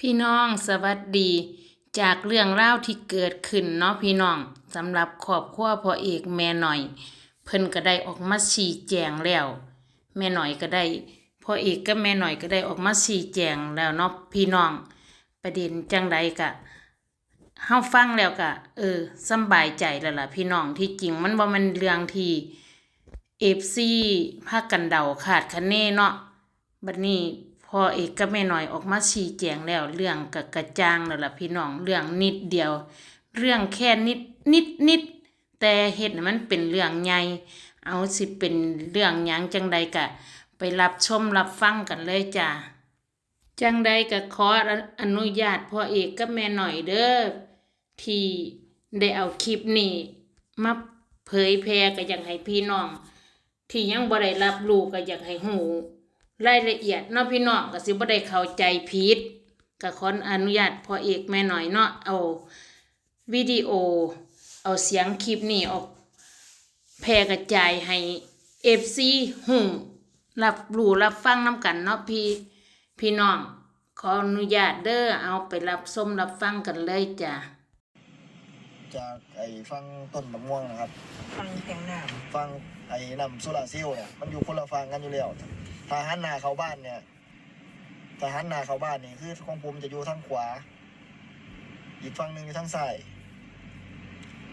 พี่น้องสวัสดี จากเรื่องราที่เกิดขึ้นเนาะพี่น้องสำหรับครอบครัวพ่อเอกแม่หน่อย เพิ่นก็ได้ออกมาชี้แจงแล้ว แม่หน่อยก็ได้พ่อเอกกับแม่หน่อยก็ได้ออกมาชี้แจงแล้วเนาะพี่น้อง ประเด็นจังใดกะเฮาฟังแล้วกะเออสบายใจแล้วล่ะพี่น้องที่จริงมันบ่แม่นเรื่องที่ FC พาคกันเดาขาดคะเนเนาะบัดนี้ พ่อเอกกับแม่หน้อยออกมาชี้แจงแล้ว เรื่องกะกระจ่างแล้วล่ะพี่น้องเรื่องนิดเดียว เรื่องแค่นิดนิดนิดแต่เฮ็ดมันเป็นเรื่องใหญ่เอาสิเป็นเรื่องยังจังใดกะ ไปรับชมรับฟังกันเลยจ้าจังใดก็ขออนุญาตพ่อเอกกับแม่หน่อยเด้อที่ได้เอาคลิปนี้มาเผยแพร่ก็อยากให้พี่น้อง ที่ยังบ่ได้รับรู้ก็อยากให้หู รายละเอียดเนาะพี่น้องก็สิบ่ได้เข้าใจผิดก็ขออนุญาตพ่อเอกแม่หน่อยเนาะเอาวิดีโอ เอาเสียงคลิปนี้ออกแพร่กระจายให้ FC หูรับรู้รับฟังนํกันเนาะพี่พี่น้องขออนุญาตเด้อเอาไปรับชมรับฟังกันเลยจ้ะ จากไอ้ฟังต้นมะม่วงนะครับ ฟังเสียงน้ฟังไอ้นำโซลาร์เซลล์เนี่ยมันอยู่คนละฟังกันอยู่แล้วถ้าหันหน้าเข้าบ้านเนี่ยถ้าหันหน้าเข้าบ้านนี่คือของผมจะอยู่ทางขวา อีกฝั่งหนึ่งอยู่ทางซ้าย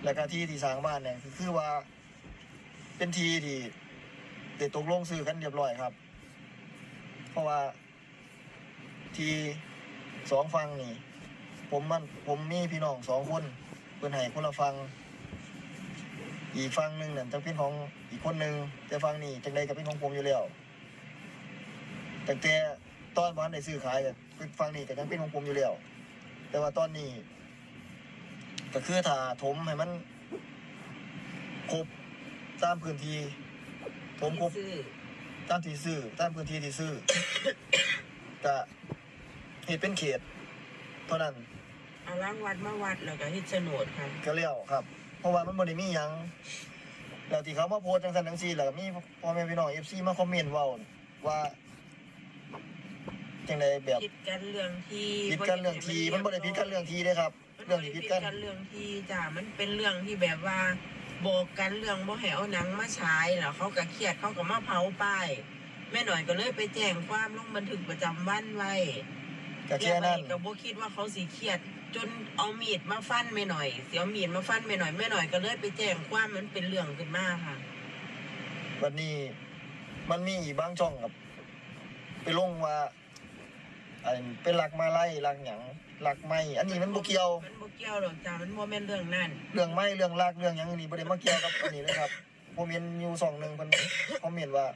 แล้วก็ที่ที่สร้างบ้านเนี่ยคือคือว่า เป็นทีที่ได้ตกลงซื้อกันเรียบร้อยครับ เพราะว่าทีสองฟังนี่ ผมมันผมมีพี่น้องสองคนเพื่อนให้คนละฟัง อีกฟังหนึ่งเนี่ยจะเป็นของอีกคนหนึ่งแต่ฟังนี่จังใดก็เป็นของผมอยู่แล้วแต่แต่ตอนวันได้ซื้อขายก็คือฟังนี่ก็ยังเป็นของผมอยู่แล้ว แต่ว่าตอนนี้ ก็คือถ้าถมให้มันครบตามพื้นที่ถมำครบซื้อตามที่ซื้อตามพื้นที่ที่ซื้อก็เฮ็ดเป็นเขต เท่านั้น เอาล้างวัดมาวัดแล้วก็เฮ็ดโฉนดค่ะก็เลี้ยวครับ เพราะว่ามันบ่ได้มีหยังแล้วที่เขามาโพสต์จังซั่นจังซี่แล้วก็มีพ่อแม่พี่น้อง FC มาคอมเมนต์เว้าว่าจังไดแบบผิดกันเรื่องที่ผิดกันเรื่องทีมันบ่ได้ผิดกันเรื่องทีเด้ครับมันเรื่บ่องได้ที่ผิผิดดกันกันเรื่องที่จ้ามันเป็นเรื่องที่แบบว่าบอกกันเรื่องบ่ให้เอาหนังมาฉายแล้วเขาก็เครียดเขาก็มาเผาป้ายแม่หน่อยก็เลยไปแจ้งความลงบันทึกประจำวันไว้ก็แค่นั้นก็บ่คิดว่าเขาสิเครียด จนเอามีดมาฟันแม่หน่อย เสียเอามีดมาฟันแม่หน่อยแม่หน่อยก็เลยไปแจ้งความมันเป็นเรื่องขึ้นมาค่ะ วันนี้มันมีอีกบางช่องครับ ไปลงว่าไอ้เป็นหลักมาไล่หลักหยังหลักไม้อันนี้มันบ่เกี่ยว มันบ่เกี่ยวหรอกจ้ามันบ่แม่นเรื่องนั้นเรื่องไม้เรื่องลากเรื่องหยังอันนี้บ่ได้มาเกี่ยวกับอันนี้เลยครับผมเห็นอยู่สองหนึ่งเพิ่นคอมเมนต์ว่า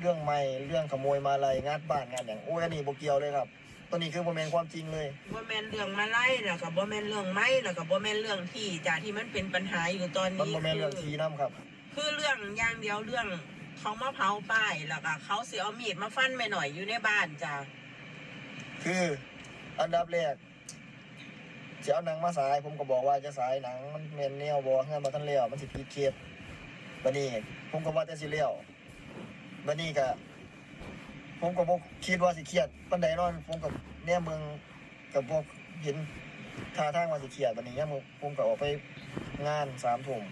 เรื่องไม้เรื่องขโมยมาลัยงานบ้านงานหยังโอ้ยอันนี้บ่เกี่ยวเลยครับ ตัวนี้คือบ่แม่นความจริงเลยบ่แม่นเรื่องมาไล่แล้วก็บ่แม่นเรื่องไม้แล้วก็บ่แม่นเรื่องที่จ้าที่มันเป็นปัญหาอยู่ตอนมันนี้บ่แม่นเรื่องทีน้ำครับ คือเรื่องอย่างเดียวเรื่องเขามาเผาป้ายแล้วก็เขาสิเอามีดมาฟันแม่หน่อยอยู่ในบ้านจ้าคืออันดับแรกจะเอาหนังมาสาย ผมก็บอกว่าจะสายหนังมันแม่นแนวบ่เงินบ่ทันแล้วมันสิผิดเขตบัดนี้ผมก็ว่าแต่สิเลี้ยวบัดนี้ก็ ผมก็บ่คิดว่าสิเครียดปานใดเนาะผมก็แนมเบิ่งกับพวกเห็นท่าทางว่าสิเครียดบัดนี้ยามมื้อผมก็ออกไปงาน3ทุ่ม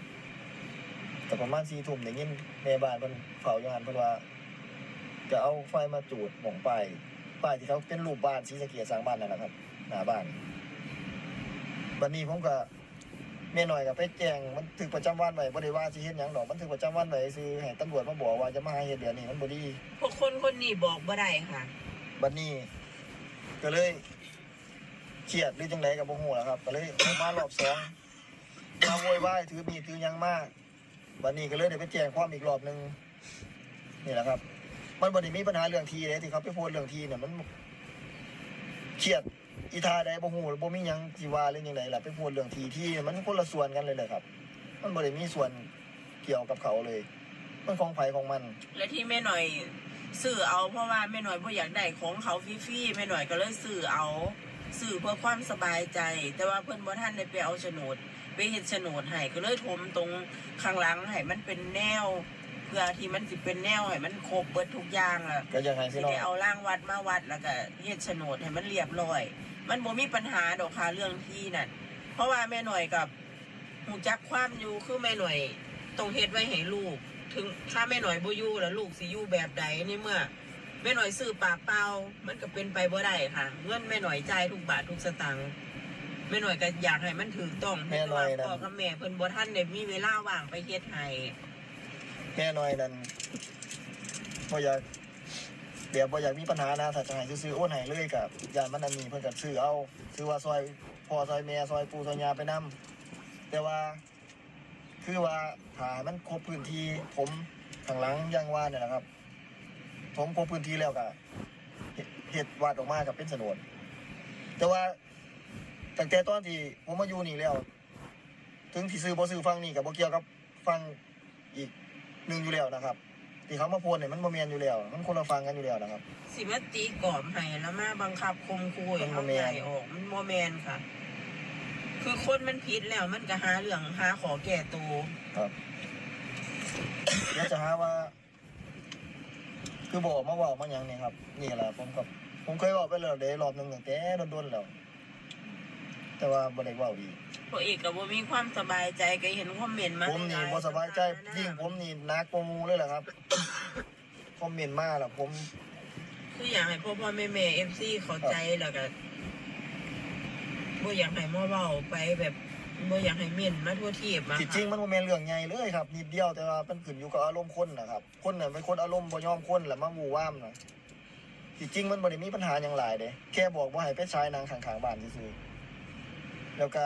แต่ประมาณ4ทุ่มได้ยินแม่บ้านเพิ่นเฝ้าอยู่หั่นเพิ่นว่าจะเอาไฟมาจูดหม่องป้ายป้ายที่เขาเป็นรูปบ้านสีสะเกียสร้างบ้านนั่นแหละครับหน้าบ้านบัดนี้ผมก็ แม่หน่อยก็ไปแจ้งมันถึกประจำวันไว้บ่ได้ว่าสิเฮ็ดหยังดอกมันถึกประจำวันไว้ซื้อให้ตำรวจมาบอกว่าจะมาหาเฮ็ดเดี๋ยวนี้มันบ่ดีพวกคนคนนี้บอกบ่ได้ค่ะ บัดนี้ก็เลยเครียดหรือจังไดก็บ่ฮู้ล่ะครับ ก็เลยออกมารอบสองมาโวยวายถือมีดถือหยังมาบัดนี้ก็เลยได้ไปแจ้งความอีกรอบหนึงนี่แหละครับ มันบ่ได้มีปัญหาเรื่องทีเลยที่เขาไปโพสต์เรื่องทีเนี่ยมันเครียด อีทาใดบ่ฮู้บ่มีหยังสิว่าเรื่องจังไดล่ะไปโพสต์เรื่องทีที่มันคนละส่วนกันเลยเลยครับ มันบ่ได้มีส่วนเกี่ยวกับเขาเลย มันของไผของมัน และที่แม่หน่อยซื้อเอาเพราะว่าแม่หน่อยบ่อยากได้ของเขาฟรีๆแม่หน่อยก็เลยซื้อเอาซื้อเพื่อความสบายใจ แต่ว่าเพิ่นบ่ทันได้ไปเอาโฉนดไปเฮ็ดโฉนดให้ก็เลยถมตรงข้างหลังให้มันเป็นแนว เพื่อที่มันสิเป็นแนวให้มันครบเบิดทุกอย่างล่ะก็ยังไงสิพี่น้อง ได้เอาร่างวัดมาวัดแล้วก็เฮ็ดโฉนดให้มันเรียบร้อย มันบ่มีปัญหาดอกค่ะเรื่องที่นั่นเพราะว่าแม่หน่อยกับหูจักความอยู่คือแม่หน่อยต้องเฮ็ดไว้ให้ลูก ถึงถ้าแม่หน่อยบ่อยู่แล้วลูกสิอยู่แบบใดในเมื่อแม่หน่อยซื้อปากเปล่ามันก็เป็นไปบ่ได้ค่ะ เงินแม่หน่อยจ่ายทุกบาททุกสตางค์แม่หน่อยก็อยากให้มันถูกต้องแม่หน่อยนะพ่อกับแม่เพิ่นบ่ทันได้มีเวลาว่างไปเฮ็ดให้แม่น้อยนั่นบ่อยาก เดี๋ยวบ่อยากมีปัญหานะถ้าจะให้ซื้อๆโอนให้เลยกับยานมันอันนี้เพิ่นก็ซื้อเอาซื้อว่าซอยพ่อซอยแม่ซอยปู่ซอยย่าไปนํแต่ว่า คือว่าถ้ามันครบพื้นที่ผมข้างหลังอยังว่าเนี่ยนะครับ ผมครบพื้นที่แล้วก็เฮ็ดเฮ็ดวาดออกมากับเป็นโฉนแต่ว่าตั้งแต่ตอนที่ผมมาอยู่นี่แล้ว ถึงที่ซื้อบ่ซื้อฟังนี่กับบ่เกี่ยวกับฟังอีกหนึ่งอยู่แล้วนะครับ ที่เขามาโพสเนี่ยมันบ่แม่นอยู่แล้ว มันคนละฟังกันอยู่แล้วนะครับ สิมาตีกรอบให้แล้วมาบังคับคมคุยมันบ่เอาแม่น ใหญ่ออกมันโมแมนค่ะ คือคนมันผิดแล้วมันก็หาเรื่องหาขอแก่ตัวครับเดี๋ยวจะหาว่า คือบอกมาเว่ามาหยังเนี่ยครับ นี่แหละผมกับผมเคยบอกไปแล้วเด้รอบหนึงตั้งแต่โดนๆแล้ว แต่ว่าบ่ได้เว้าดีพอเอกกับว่ามีความสบายใจก็เห็นคอมเมนต์มาผมนี่หลบ่สบายใจๆยิ่งผมนี่นักกว่าหมู่เลยแหละครับ คอมเมนต์มาแล้วผมคืออยากให้พ่อพ่อแม่แม่เอฟซีเข้าใจแล้วก็บ่อยากให้มาเว้าไปแบบบ่อยากให้เม่นมาทั่วทีบมาที่จริงมันบ่แม่นเรื่องใหญ่เลยครับนิดเดียวแต่ว่ามันขึ้นอยู่กับอารมณ์คนนะครับ คนน่ะเป็นคนอารมณ์บ่ยอมคนแหละมาวู่ว่ามน่ะที่จริงมันบ่ได้มีปัญหาหยังหลายเด้แค่บอกว่าให้ไปใช้นางข้างๆบ้านซื่อๆ แล้วก็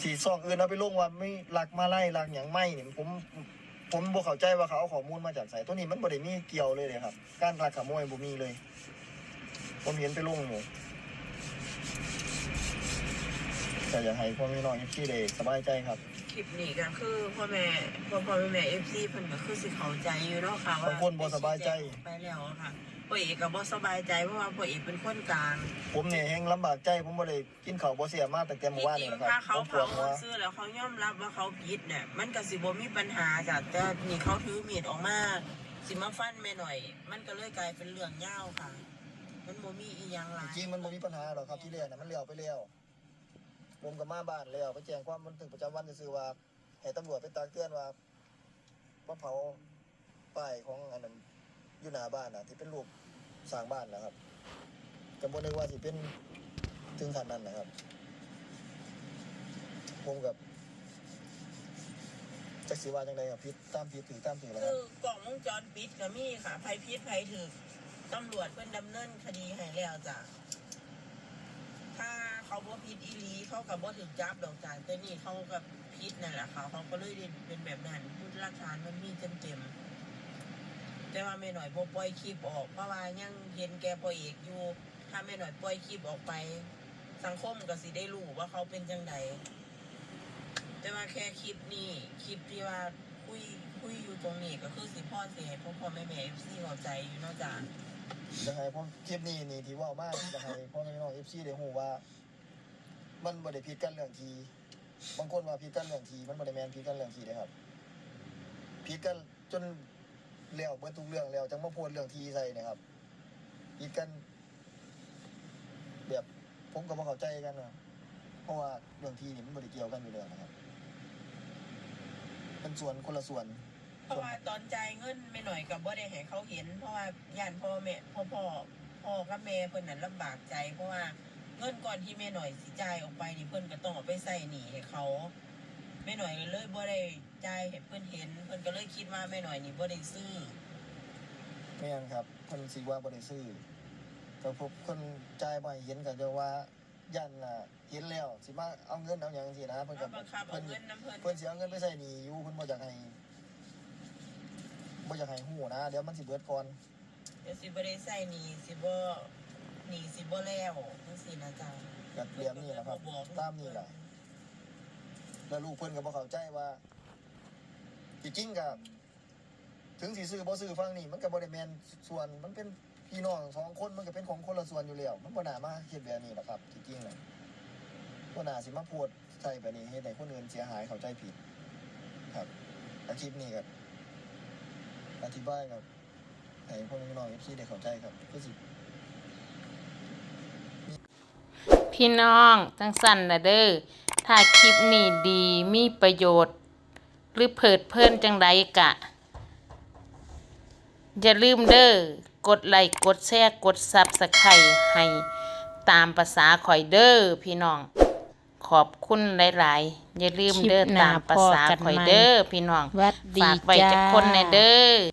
ที่ซ่องอื่นเอาไปลงว่าไม่ลักมาไล่ลักหยังไม่นี่ผมผมบ่เข้าใจว่าเขาเอาข้อมูลมาจากไสตัวนี้มันบ่ได้มีเกี่ยวเลยเลยครับ การลักขโมยบ่มีเลย ผมเห็นไปลงอยู่แต่อยากให้พ่อแม่น้องที่ได้สบายใจครับ คลิปนี้ก็คือพ่อแม่พ่อพ่อแม่แม่เอฟซีเพิ่นก็คือสิเข้าใจอยู่เนาะค่ะว่าบางคนบ่สบายใจไปแล้วอะค่ะ พ่อเอกก็บ่สบายใจเพราะว่าพ่อเอกเป็นคนกลางผมเนี่ยแห้งลำบากใจผมบ่ได้กินข้าวบ่เสียมาตั้งแต่เมื่อวานจรินี่งแหละครับๆถ้าเขาผมปวเผาดหัวซื้อแล้วเขายอมรับว่าเขาผิดเนี่ยมันก็สิบ่มีปัญหาจ้ะแต่นี่เขาถือมีดออกมาสิมาฟันแม่หน่อย มันก็เลยกลายเป็นเรื่องยาวค่ะ มันบ่มีอีหยังหลายจริงๆมันบ่มีปัญหาหรอกครับที่แรกน่ะมันเลี้ยวไปแล้วผมก็มาบ้านแล้วไปแจ้งความบันทึกประจำวันซื่อๆว่าให้ตำรวจไปตักเตือนว่าว่าเผาป้ายของอันนั้นอยู่หน้าบ้านน่ะที่เป็นรูป สร้างบ้านนะครับก็บ่นึกว่าสิเป็นถึงขั้นนั้นนะครับ ผมกับจักสิว่าจังไดครับผิดตามผิดถือตามถือแล้วคคืรับอกล่องวงจรปิดก็มีค่ะภัยพิษภัยถึกตำรวจเพิ่นดำเนินคดีให้แล้วจ้ะถ้าเขาบ่ผิดอีหลีเขาก็บ่ถึงจับดอกจ้ะแต่นี่เขาก็ผิดนั่นแหละค่ะเขาก็เลยได้เป็นแบบนั้นพูดหลักฐานมันมีเต็มๆ แต่ว่าแม่หน่อยบ่ปล่อยคลิปออกเพราะว่ายังเห็นแกปล่อยเอกอยู่ ถ้าแม่หน่อยปล่อยคลิปออกไป สังคมก็สิได้รู้ว่าเขาเป็นจังใดแต่ว่าแค่คลิปนี้คลิปที่ว่าคุยคุยอยู่ตรงนี้ก็คือสิพ่อเสียให้พ่อพ่อแม่แม่เอฟซีเข้าใจอยู่เนาะจ้ะยังไงผมคลิปนี้นี่ที่ว่ามากยังไงพ่อแม่น้องเอฟซีได้ฮู้ว่า มันบ่ได้ผิดกันเรื่องทีบางคนว่าผิดกันเรื่องทีมันบ่ได้แมนผิดกันเรื่องทีเด้ครับผิดกันจน แล้วเบิดทุกเรื่องแล้วจังมาโพสต์เรื่องทีใส่เนะครับผิดกัน แบบผมก็บ่เข้าใจกันนะเพราะว่าเรื่องทีนี่มันบ่ได้เกี่ยวกันอยู่แล้วนะครับมันส่วนคนละส่วน เพราะว่าตอนจ่ายเงินไม่หน่อยกับบ่ได้ให้เขาเห็น เพราะว่าย่านพ่อแม่พ่อพ่อพ่อกับแม่เพิ่นนั้นลำบากใจ เพราะว่าเงินก่อนที่แม่หน่อยสิจ่ายออกไปนี่เพิ่นก็ต้องเอาไปใส่หนี้ให้เขา แม่หน่อยเลยบ่ได้จ่ายให้เพิ่นเห็น เพิ่นก็เลยคิดว่าแม่หน่อยนี่บ่ได้ซื้อแม่นครับคนสิว่าบ่ได้ซื้อก็พบคนจ่ายบ่ให้เห็นก็จะว่ายันน่ะเห็นแล้วสิมาเอาเงินเอาหยังสินะเพิ่นก็เอาบังคับเอาเพิ่นเงินน้ำเพิ่นเพิ่นสิเอาเงินไปใส่หนี้อยู่เพิ่นบ่อยากให้บ่อยากให้ฮู้นะเดี๋ยวมันสิเบิดก่อนเดี๋ยวสิบ่ได้ใส่หนี้สิบ่หนี้สิบ่แล้วจังซี่นะจ๊ะก็เตรียมนี่แหละครับ ตามนี่แหละ แล้วลูกเพิ่อนก็บ่เข้าใจว่าจริงๆก็ถึงสิซื้อบ่ซื้อฟังนี่มันก็บ่ได้แมนส่วนมันเป็นพี่น้องสองคนมันก็เป็นของคนละส่วนอยู่แล้วมันบ่หนามาเฮ็ดแบบนี้หรอกครับจริงๆแล้วก็น่าสิมาโพดใส่แบบนี้ให้แต่คนอื่นเสียหายเข้าใจผิด ครับอาคลิปนี้กับอธิบายกับให้พวกพี่น้องที่ได้เข้าใจครับก็สิพี่น้องจังสั่นละเด้อ ถ้าคลิปนี้ดีมีประโยชน์ หรือเพิดเพลินจังใดกะ อย่าลืมเด้อกดไลค์กดแชร์กดซับสไครต์ให้ตามภาษาข่อยเด้อพี่น้อง ขอบคุณหลาย ๆ อย่าลืมเด้อคลิปหน้าตามภาษาพอกันข่อยใหม่เด้อพี่น้องหวัดดีฝากไว้จ้าจักคนในเด้อ